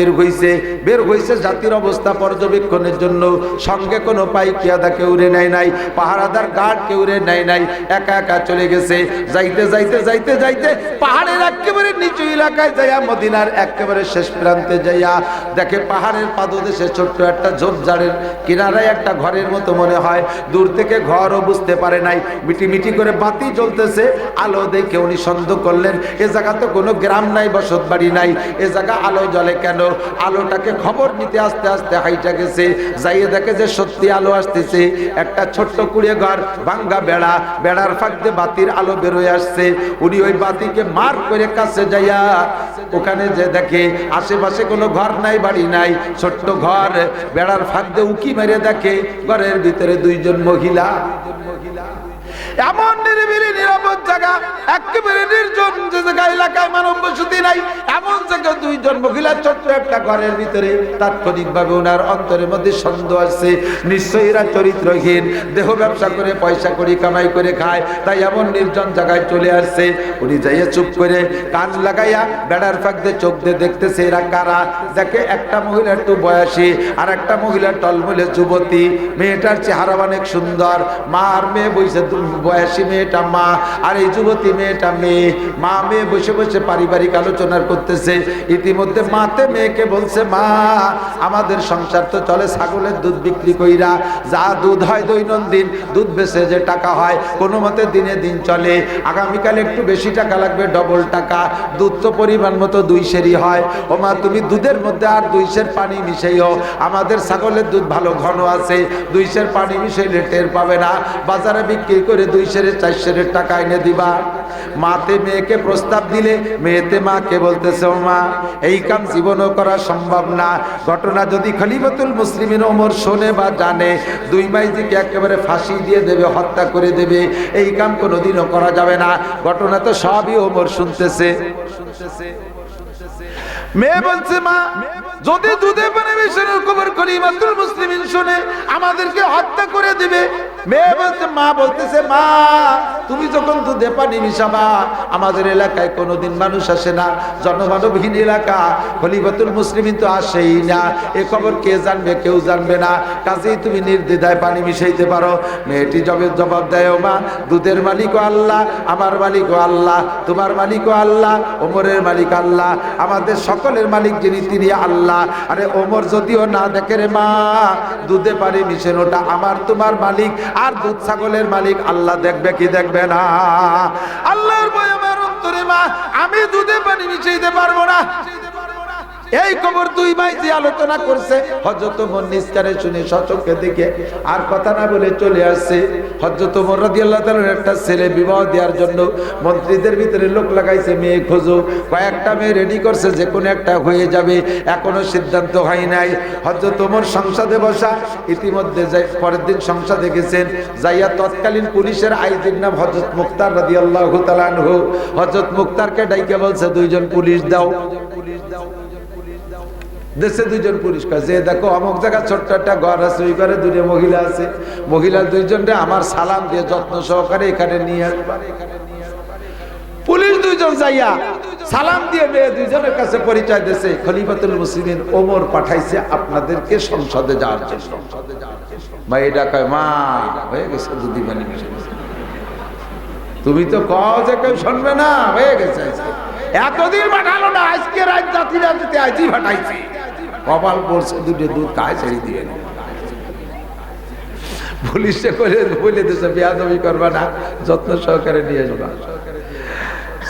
বের হইছে বের হইছে জাতির অবস্থা পর্যবেক্ষণের জন্য। সঙ্গে কোনো পাইকিয়াদা কেউ রে নেয় নাই, পাহারাদার গার্ড কেউ রে নেয় নাই, একা একা চলে গেছে। যাইতে যাইতে যাইতে যাইতে পাহাড়ের একেবারে নিচু এলাকায় যাইয়া মদিনার একেবারে শেষ প্রান্তে যাইয়া দেখে পাহাড়ের পাদদেশে ছোট্ট একটা ঝোপঝাড়ের কিনারায় একটা ঘরের মতো মনে হয়। দূর থেকে ঘরও বুঝতে পারে নাই। মিটি মিটি করে বাতি জ্বলতেছে, আলো দেখে উনি সন্দেহ করলেন, এ জায়গা তো কোনো গ্রাম নাই বসত বাড়ি নাই। এ জায়গা আলো জ্বলে কেন? আলোটাকে খবর নিতে আস্তে আস্তে হাইটা গেছে। যাইয়ে দেখে যে সত্যি আলো আসতেছে। একটা ছোট্ট কুড়িয়ে ঘর ভাঙ্গা বেড়া, বেড়ার ফাঁক দিয়ে বাতির আলো বেরোয় আসছে। উনি ওই বাতিকে মার করে কাছে যাইয়া ওখানে যে দেখে, আশেপাশে কোনো ঘর নাই, বাড়ি নাই, ছোট্ট ঘর, বেড়ার ফাঁক দিয়ে উকি মেরে দেখে, ঘরের ভিতরে দুইজন মহিলা মহিলা। এমন নিরিবিলি, নিরাপদ জায়গা, একেবারে নির্জন যে জায়গা এলাকায় মানব বসতি নাই, এমন জায়গা দুইজন মহিলা ছোট্ট একটা ঘরের ভিতরে। তাৎক্ষণিক ভাবে ওনার অন্তরের মধ্যে সন্দেহ আছে নিশ্চয়ই এরা চরিত্রহীন, দেহ ব্যবসা করে, পয়সা করি, কামাই করে খায়, তাই এমন নির্জন জায়গায় চলে আসছে। উনি যাইয়া চুপ করে কান লাগাইয়া বেড়ার ফাঁক দিয়ে চোখ দিয়ে দেখতেছে এরা কারা। দেখে একটা মহিলা একটু বয়সী, আর একটা মহিলা টলমলে যুবতী। মেয়েটার চেহারা অনেক সুন্দর। মা আর মেয়ে দু- বয়সী মেয়েটা মা আর এই যুবতী মেয়েটা মেয়ে। মা মেয়ে বসে বসে পারিবারিক আলোচনা করতেছে। ইতিমধ্যে মাতে মেয়েকে বলছে, মা, আমাদের সংসার তো চলে ছাগলের দুধ বিক্রি কইরা। যা দুধ হয় দৈনন্দিন, দুধ বেচে যে টাকা হয়, কোনো মতে দিনে দিন চলে। আগামীকাল একটু বেশি টাকা লাগবে, ডবল টাকা। দুধ তো পরিমাণ মতো দুই সেরি হয়। ও মা, তুমি দুধের মধ্যে আর দুই সের পানি মিশাইও। আমাদের ছাগলের দুধ ভালো ঘন আছে। দুই সের পানি মিশাইলে টের পাবে না। বাজারে বিক্রি করে দুই সেরের চার সেরের টাকা এনে দিবা। মাতে মেয়েকে প্রস্তাব দিলে মেয়েতে মাকে বলতেছে মা এই কাম জীবনও করা সম্ভব না। ঘটনা যদি খলিফতুল মুসলিমিন ওমর শোনে বা জানে, দুই মাইজিকে একেবারে ফাঁসি দিয়ে দেবে, হত্যা করে দেবে, এই কাম কোনোদিনও করা যাবে না। ঘটনা তো সবই ওমর শুনতেছে শুনতেছে। মেয়ে বলছে, মা, যদি দুধে পানে মিশনের খবর করি মাতুল মুসলিমিন শুনে আমাদেরকে হত্যা করে দিবে। মেয়ে বলছে, মা বলতেছে, মা, তুমি যখন দুধে পানি মিশাবা, আমাদের এলাকায় কোনোদিন মানুষ আসে না। জনমানবহীন এলাকা, খলিফাতুল মুসলিমিন তো আসেই না। এ খবর কে জানবে, কেউ জানবে না। কাজেই তুমি নির্দ্বিধায় পানি মিশাইতে পারো। মেয়েটি জবে জবাব দেয়, মা, দুধের মালিকও আল্লাহ, আমার মালিকও আল্লাহ, তোমার মালিকও আল্লাহ, ওমরের মালিক আল্লাহ আমাদের সকলের মালিক যিনি, তিনি আল্লাহ। আরে ওমর যদিও না দেখে রে মা, দুধে পানি মিশেন ওটা আমার তোমার মালিক, আর দুধ ছাগলের মালিক আল্লাহ দেখবে কি দেখবে না। আল্লাহর বই আমার অন্তরে মা, আমি দুধে পানি মিশাইতে পারব না। এই খবর দুই ভাই যে আলোচনা করছে হজরত মোর নিস্তারে শুনে সচক্ষে দেখে আর কথা না বলে চলে আসছে। হজরত মোর রাদিয়াল্লাহু তাআলার একটা ছেলে বিবাহ দেওয়ার জন্য মন্ত্রীদের ভিতরে লোক লাগাইছে, মেয়ে খোঁজো। কয়েকটা মেয়ে রেডি করছে, যে কোনো একটা হয়ে যাবে। এখনও সিদ্ধান্ত হয় নাই। হজরত মোর সংসদে বসা, ইতিমধ্যে পরের দিন সংসদে গেছেন। যাইয়া তৎকালীন পুলিশের আইজির নাম হজরত মুক্তার রাদিয়াল্লাহু তাআলা আনহু। হজরত মুক্তারকে ডাইকে বলছে, দুইজন পুলিশ দাও। দেশে দুইজন পুলিশ কয় যে দেখো অমুক জায়গা ছোট্ট একটা ঘর আছে ওই ঘরে দুটো মহিলা আছে। মহিলা দুইজনরে আমার সালাম দিয়ে যত্ন সহকারে এখানে নিয়ে আসবা পুলিশ দুইজন যাইয়া সালাম দিয়ে মেয়ে দুইজনের কাছে পরিচয় দিয়েছে খলিফাতুল মুসলিমিন ওমর পাঠাইছে আপনাদেরকে সংসদে যাওয়ার জন্য। ভাই এটা কয় মা হয়ে গেছে দুদি মানে তুমি তো কও যে কেউ শুনবে না হয়ে গেছে এতদিন পাঠালো না আজকে রাত জাতি রাজনীতি আজই পাঠাইছি। কপাল পড়ছে, দুটো দুধ কায় ছেড়ে দিয়ে। পুলিশে করে বলে দিয়েছে বেয়াদবি করবা না, যত্ন সহকারে নিয়ে যাবা।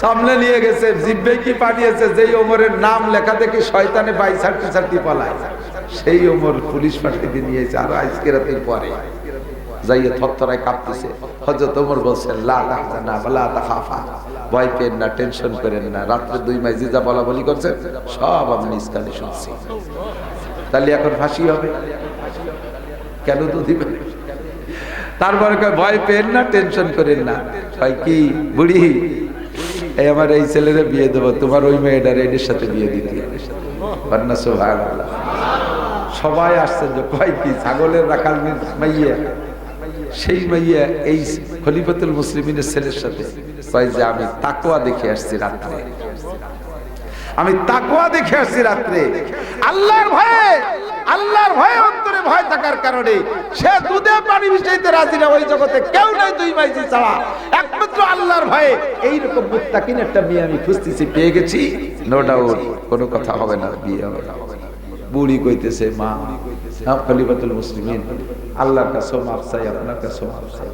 সামনে নিয়ে গেছে, জিব্বে কি পাঠিয়েছে, যেই ওমরের নাম লেখা দেখে শয়তানে বাই সারটি সারটি পালায়। সেই ওমর পুলিশ পাঠিয়ে নিয়েছে আর আজকে রাতে পরে। যাইয়ে থরথরায় কাঁপতেছে। হজরত ওমর বলছেন, লা তাহজানা ওয়ালা তাখাফা। ভয় পেন না, টেনশন করেন না। রাত্রে দুই মাস জিজা বলা বলি করছে, সব আমি নিজ কানে শুনছি। তাহলে এখন ফাঁসি হবে? কেন তো দিবেন তারপরে ভয় পেন না, টেনশন করেন না। ভাই কি বুড়ি? এই আমার এই ছেলেরে বিয়ে দেবো, তোমার ওই মেয়েটার এদের সাথে বিয়ে দিতে। সবাই আশ্চর্য কয় কি, ছাগলের রাখাল মাইয়া? সেই মাইয়া এই খলিফাতুল মুসলিমিনের ছেলের সাথে কয় যে, আমি তাকোয়া দেখে আসছি রাত্রে। আমি তাকোয়া দেখে আসছি রাত্রে। আল্লাহর ভয়ে আল্লাহর ভয়ে অন্তরে ভয় থাকার কারণে সে দুধে পানি মিশাইতে রাজি না। ওই জগতে কেউ নাই দুই মাইজি ছাড়া। একমাত্র আল্লাহর ভয়ে এইরকম মুত্তাকিন একটা মেয়ে আমি খুঁজতেছি, পেয়ে গেছি। নো ডাউট কোনো কথা হবে না, বিয়ে হবে না। বুড়ি কইতেছে, মা খলিফাতুল মুসলিমিন। আল্লাহর কাছে মাফ চাই, আপনার কাছে মাফ চাই।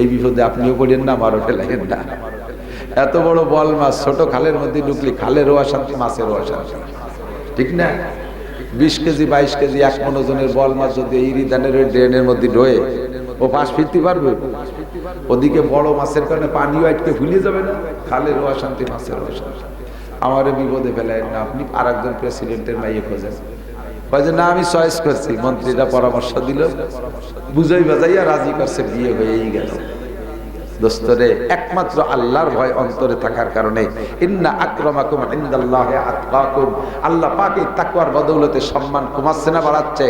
এই বিপদে আপনিও পড়েন না, আমারও না। এত বড় বল মাছ, ছোট খালের মধ্যে ঢুকলি খালেরও অশান্তি মাছেরও অশান্তি ঠিক না? বিশ কেজি, বাইশ কেজি, এক মন ওজনের বল মাছ যদি এই রিদানের ড্রেনের মধ্যে ঢোয়ে, ও পাশ ফিরতে পারবে? ওদিকে বড় মাছের কারণে পানিও আটকে ভুলে যাবে না খালেরও অশান্তি মাছেরও অশান্তি আমার বিপদে ফেলায় না, আপনি আর একজন প্রেসিডেন্টের মাইয়ে খোঁজেন। কয় যে, না, আমি চয়েস করছি। মন্ত্রীরা পরামর্শ দিল। বুঝাই বাজাইয়া রাজি করছে, বিয়ে হয়েই গেল। দোস্তরে, একমাত্র আল্লাহর ভয় অন্তরে থাকার কারণে, ইন্না আক্রমাকুম ইন্দাল্লাহে আতকাকুম। আল্লাহ পাকে তাকওয়ার বদৌলতে সম্মান কমাচ্ছে না, বাড়াচ্ছে।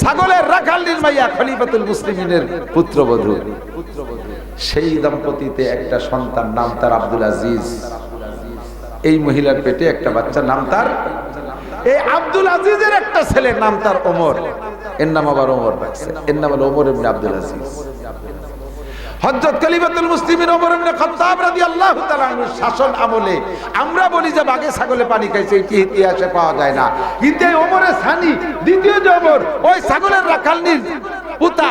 ছাগলের রাখাল নির্মাইয়া খলিফাতুল মুসলিমিনের পুত্রবধূ। সেই দম্পতিতে একটা সন্তান, নাম তার আব্দুল আজিজ। এই মহিলার পেটে একটা বাচ্চা নাম তার এই আব্দুল আজিজের একটা ছেলে নাম তার ওমর। এর নাম আবার ওমর রাখছে এর নাম হলো ওমর ইবনে আব্দুল আজিজ। হযরত খলিফাতুল মুসলিমিন ওমর ইবনে খাত্তাব রাদিয়াল্লাহু তাআলা শাসন আমলে আমরা বলি যে বাগে ছাগলে পানি খাইছে এটি ইতিহাসে পাওয়া যায় না। কিন্তু ওমরের সানি দ্বিতীয় যে ওমর, ওই ছাগলের রাখালনির পুতা।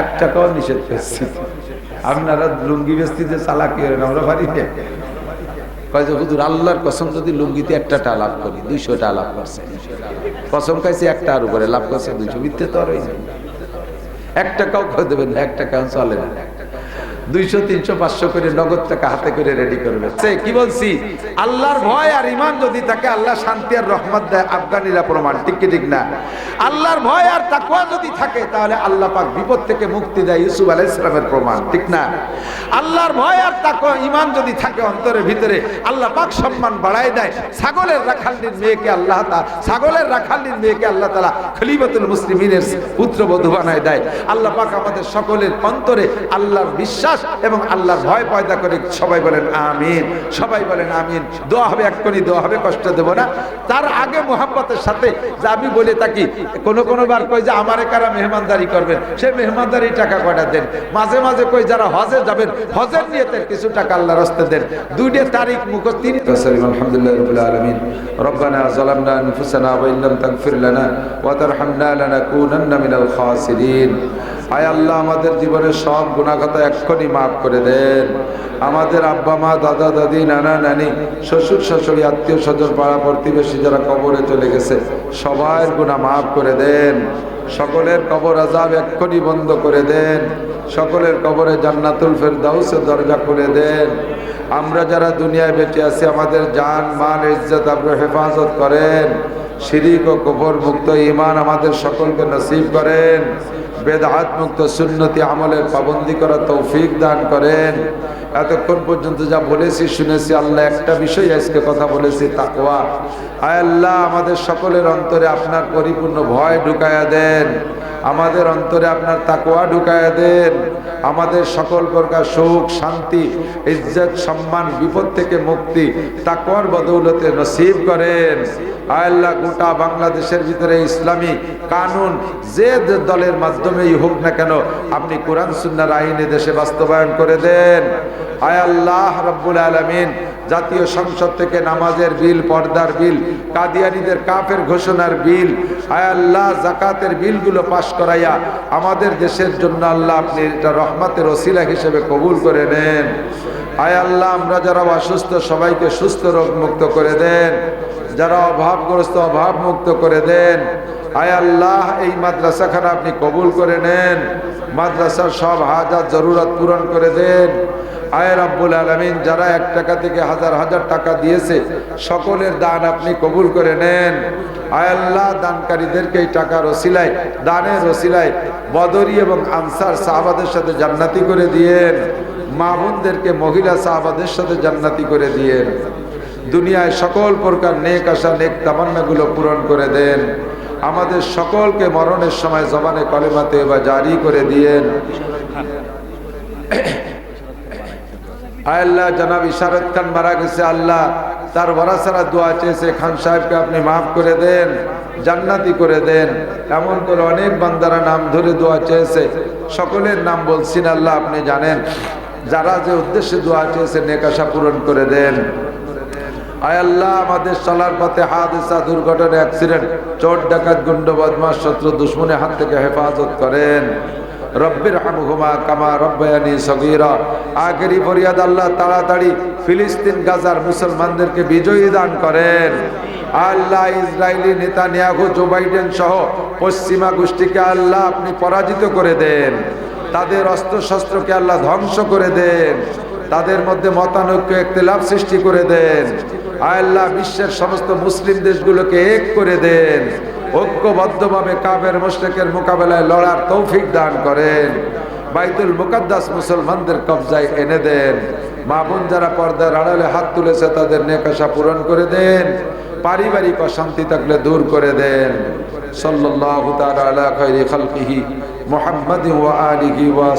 এক টাকাও নিষেধ করছি আপনারা লুঙ্গি বেস্তিতে চালাকি করেন, আমরা পারি কয়েছে হুজুর, আল্লাহর কসম যদি লুঙ্গিতে একটা লাভ করি, দুইশো টা লাভ করছে। কসম খাইছে একটা, আর উপরে লাভ করছে দুইশো। মিথ্যে তো আর এক টাকাও খেয়ে দেবেন না, এক টাকাও চলে না। দুইশো, তিনশো, পাঁচশো করে নগদ টাকা হাতে করে রেডি করবে। কি বলছি? আল্লাহর ভয় আর ইমান যদি আল্লাহ শান্তি আর রহমত দেয়, আফগানিরা প্রমাণ, ঠিক কি ঠিক না? আল্লাহর ভয় আর তাকুয়া যদি থাকে, তাহলে আল্লাহ পাক বিপদ থেকে মুক্তি দেয়, ইউসুফ আলাইহিস সালামের প্রমাণ, ঠিক না? আল্লাহর ভয় আর তাকুয়া ইমান যদি থাকে অন্তরের ভিতরে, আল্লাহ পাক সম্মান বাড়ায় দেয়। ছাগলের রাখালনির মেয়েকে আল্লাহ ছাগলের রাখালনির মেয়েকে আল্লাহ তালা খলিফাতুল মুসলিমিনের পুত্রবধূ বানায় দেয়। আল্লাহ পাক আমাদের সকলের অন্তরে আল্লাহর বিশ্বাস এবং আল্লাহর ভয় পয়দা করে সবাই বলেন আমিন সবাই বলেন আমিন দোয়া হবে এক্ষুনি দোয়া হবে কষ্ট দেব না তার আগে মোহাম্মতের সাথে যে আমি বলে থাকি কোনো কোনো বার কই যে আমারে কারা মেহমানদারি করবেন সে মেহমানদারি টাকা কটা দেন মাঝে মাঝে কই যারা হজে যাবেন হজের নিয়েতে কিছু টাকা আল্লাহ রাস্তে দেন দুইটা তারিখ মুখ তিন আলহামদুলিল্লাহ রবিল আলমিন ربنا ظلمنا انفسنا وان لم تغفر لنا وترحمنا لنكونن من الخاسرين আয় আল্লাহ আমাদের জীবনের সব গুণাগত এক্ষুনি মাফ করে দেন। আমাদের আব্বা, মা, দাদা, দাদি, নানা, নানি, শ্বশুর, শাশুড়ি, আত্মীয় স্বজন, পাড়া প্রতিবেশী যারা কবরে চলে গেছে, সবার গুণা মাফ করে দেন। সকলের কবর আজাব এক্ষুনি বন্ধ করে দেন। সকলের কবরে জান্নাতুল ফের ফেরদাউসের দরজা করে দেন। আমরা যারা দুনিয়ায় বেঁচে আছি, আমাদের জান, মান, ইজ্জত আপনার হেফাজত করেন। শিরিক ও কবর মুক্ত ইমান আমাদের সকলকে নসিব করেন। বেদাহাত মুক্ত সুন্নতি আমলের পাবন্দি করা তৌফিক দান করেন। এতক্ষণ পর্যন্ত যা বলেছি, শুনেছি, আল্লাহ একটা বিষয় আজকে কথা বলেছি, তাকওয়া। আয় আল্লাহ, আমাদের সকলের অন্তরে আপনার পরিপূর্ণ ভয় ঢুকায়া দেন। আমাদের অন্তরে আপনার তাকোয়া ঢুকায়া দেন। আমাদের সকল প্রকার সুখ, শান্তি, ইজ্জত, সম্মান, বিপদ থেকে মুক্তি তাকওয়ার বদৌলতে নসিব করেন। আয় আল্লাহ, গোটা বাংলাদেশের ভিতরে ইসলামী কানুন যে দলের মাধ্যমেই হোক না কেন, আপনি কোরআন সুন্নার আইনে দেশে বাস্তবায়ন করে দেন। আয় আল্লাহ রব্বুল আলমিন, জাতীয় সংসদ থেকে নামাজের বিল, পর্দার বিল, কাদিয়ানিদের কাফের ঘোষণার বিল, আয় আল্লাহ জাকাতের বিলগুলো পাশ করাইয়া আমাদের দেশের জন্য আল্লাহ আপনি এটা রহমতের ওসিলা হিসেবে কবুল করে নেন। আয় আল্লাহ, আমরা যারা অসুস্থ, সবাইকে সুস্থ রোগ মুক্ত করে দেন। যারা অভাবগ্রস্ত, অভাব মুক্ত করে দেন। আয় আল্লাহ, এই মাদ্রাসাখানা আপনি কবুল করে নেন। মাদ্রাসার সব হাজার জরুরত পূরণ করে দেন। আয় রাব্বুল আলামিন, যারা এক টাকা থেকে হাজার হাজার টাকা দিয়েছে, সকলের দান আপনি কবুল করে নেন। আয় আল্লাহ, দানকারীদেরকে এই টাকার ওসিলায়, দানের রসিলায় বদরি এবং আনসার সাহাবাদের সাথে জান্নাতি করে দিয়েন। মা বোনদেরকে মহিলা সাহাবাদের সাথে জান্নাতি করে দিয়েন। দুনিয়ায় সকল প্রকার নেক আশা, নেক তামান্নাগুলো পূরণ করে দেন। আমাদের সকলকে মরণের সময় জবানে কলেমাতে বা জারি করে দিয়েন। আল্লাহ, জনাব ইশারত খান মারা গেছে, আল্লাহ। তার বরাসারা দোয়া চেয়েছে, খান সাহেবকে আপনি মাফ করে দেন, জান্নাতি করে দেন। এমন করে অনেক বান্দারা নাম ধরে দোয়া চেয়েছে। সকলের নাম বলছেন আল্লাহ, আপনি জানেন। যারা যে উদ্দেশ্যে দোয়া চেয়েছে নেকাশা পূরণ করে দেন। আয় আল্লাহ, আমাদের চলার পথে হাদিসা, দুর্ঘটনা, অ্যাক্সিডেন্ট চোট ডাকাত, গুন্ড বদমাস শত্রু, দুশ্মনের হাত থেকে হেফাজত করেন। রব্বির হামহুমা কামা রব্বায়ানি সগীরা। আখেরি ফরিয়াদ আল্লাহ তাড়াতাড়ি ফিলিস্তিন, গাজার মুসলমানদেরকে বিজয়ী দান করেন। আল্লাহ ইসরায়েলি নেতা নিয়াগো জো বাইডেন সহ পশ্চিমা গোষ্ঠীকে আল্লাহ আপনি পরাজিত করে দেন। তাদের অস্ত্র শস্ত্রকে আল্লাহ ধ্বংস করে দেন। তাদের মধ্যে মতানৈক্য, একতলাপ সৃষ্টি করে দেন। আল্লাহ বিশ্বের সমস্ত মুসলিম দেশগুলোকে এক করে দেন। ঐক্যবদ্ধভাবে কাবের মোশরেকের মোকাবেলায় লড়ার তৌফিক দান করেন। বাইতুল মুকাদ্দাস মুসলমানদের কবজায় এনে দেন। মা বোন যারা পর্দার আড়ালে হাত তুলেছে, তাদের নেকাশা পূরণ করে দেন। পারিবারিক অশান্তি থাকলে দূর করে দেন। সাল্লাল্লাহু তাআলা আলা ওয়া ওয়া